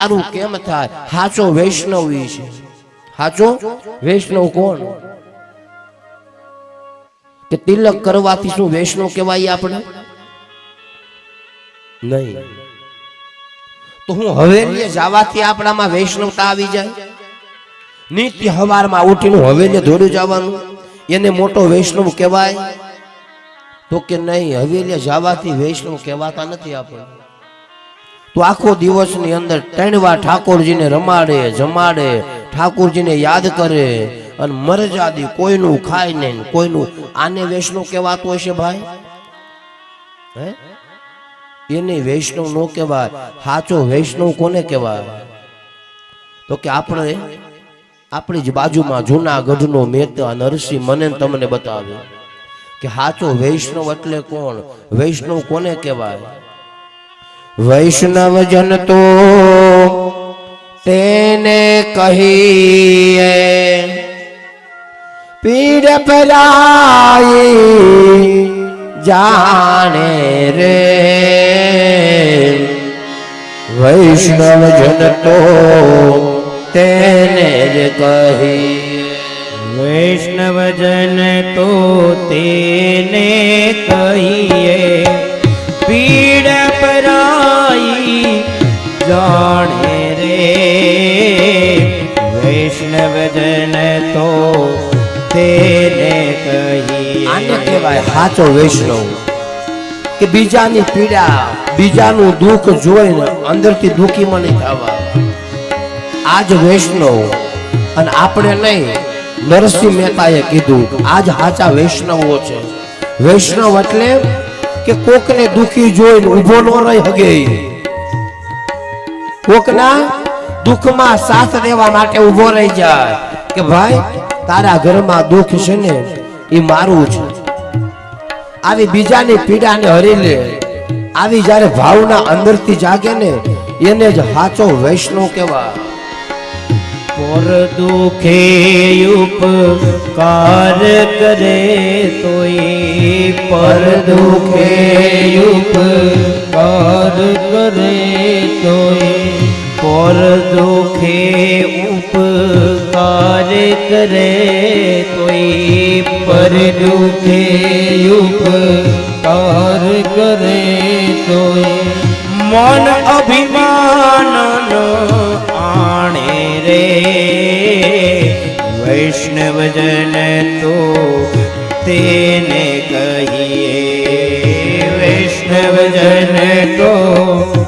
સારું કેમ થાય? હાચો વૈષ્ણવ છે. હાચો? વૈષ્ણવ કોણ? કે તિલક કરવાથી શું વૈષ્ણવ કહેવાય આપણે? નહીં. તો હું હવેલીએ જવાથી આપણામાં વૈષ્ણવતા આવી જાય? નિત્ય હવારમાં ઉઠીને હવેલીએ દોડ્યું જવાનું? એને મોટો વૈષ્ણવ કહેવાય? તો કે નહીં, હવેલીએ જવાથી વૈષ્ણવ કહેવાતા નથી આપણે. તો આખો દિવસની અંદર ત્રણ વાર ઠાકોરજીને રમાડે, જમાડે, ઠાકોરજીને યાદ કરે અને મરજાદી કોઈનું ખાય નહીં કોઈનું. આને વૈષ્ણવ કહેવાતું હશે ભાઈ? હે? એને વૈષ્ણવ નો કહેવાય. સાચો વૈષ્ણવ કોને કહેવાય? તો કે આપણે, આપણી જ બાજુમાં જૂનાગઢનો અને નરસિંહ મને તમને બતાવ્યો કે સાચો વૈષ્ણવ એટલે કોણ? વૈષ્ણવ કોને કહેવાય? વૈષ્ણવ જન તો તેને કહીએ પીડ પરાઈ જાણે રે. વૈષ્ણવ જન તો તેને જ કહીએ. જાણે રે? વૈષ્ણવજન તો તેને આને કહેવાય સાચો વૈષ્ણવ. કે બીજાની પીડા, બીજાનું દુઃખ જોઈને અંદરથી દુઃખીમાં નહીં થવા. આજ વૈષ્ણવ. અને આપણે નહીં, નરસિંહ મહેતાએ કીધું આજ સાચા વૈષ્ણવો છે. વૈષ્ણવ એટલે કે કોકને દુઃખી જોઈને ઊભો ન રહી હગે. કોકના દુઃખમાં સાથ દેવા માટે ઊભો રહી જાય કે ભાઈ, તારા ઘરમાં દુઃખ છે ને, એ મારું છે આવી બીજાની પીડાને હરી લે આવી જ્યારે ભાવના અંદરથી જાગે ને, એને જ સાચો વૈષ્ણવ કહેવા પર દુખે ઉપકાર કરે તોય, પર દુખે ઉપકાર કરે તોય. थे उपकार करे कोई पर दुखे उपकार करे कोई मन अभिमान आणे रे वैष्णव जन तो तेने कहिए वैष्णव जन तो